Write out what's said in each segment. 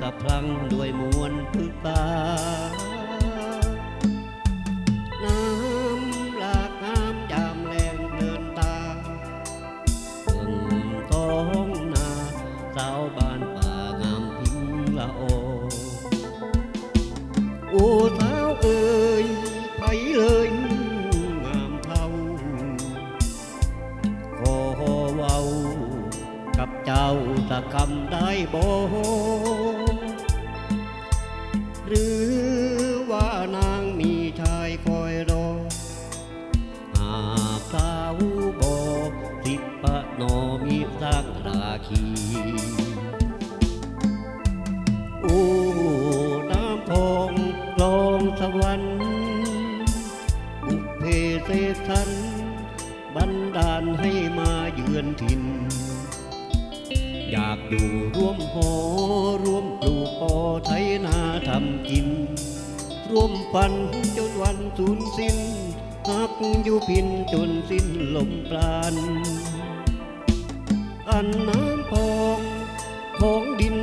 สะพลังด้วยมวลพึกษาน้ำหลากน้ำยามแรงเดินตาเบิ่งต้องนาสาวบ้านป่างามพิงละโอโอ้สาวเอ๋ยไปเลยงามเท่าขอเว้ากับเจ้าตะคำได้บ่ หรือว่านางมีชายคอยรอ หากสาวบอกสิปะนอมีสร้างราคี โอ้ น้ำทองลองสวรรค์บุพเพเสทัน บันดาลให้มาเยือนถิ่น อยากอยู่ร่วมหอร่วมปลูกปอไถนาทำกิน ร่วมฝันจนวันสูญสิ้นหักอยู่พินจนสิ้นลมปราณอันน้ำพองของดิน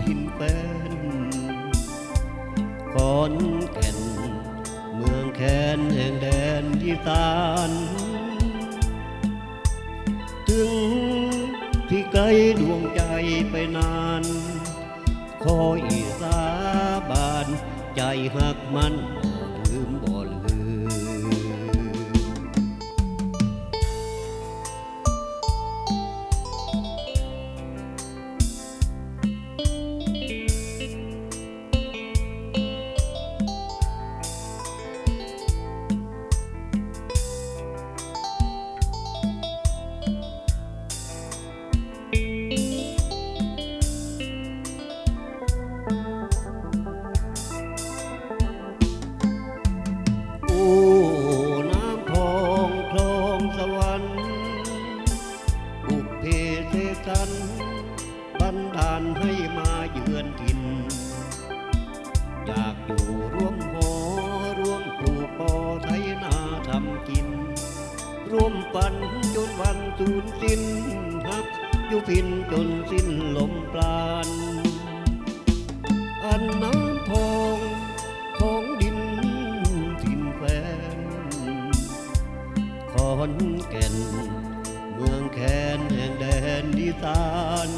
ถิ่นแฟนขอนแก่น เมืองแคนแห่งแดนที่ตาน กลดวงใจไปนาน ขออีสาบาน ใจหักมันลืมบ่ ให้มาเยือนถิ่น อยากอยู่ร่วมหอร่วมปลูกปอไถนาทำกิน ร่วมฝันจนวันสูญสิ้นหักอยู่พินจนสิ้นลมปราณอันน้ำทองของดินถิ่นแฟนขอนแก่น เมืองแคนแห่งแดนดีสาน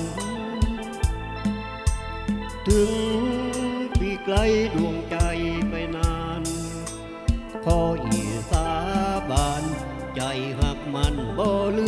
ถึงปีไกลดวงใจไปนานขออีสาบาน ใจหักมันบ่ลื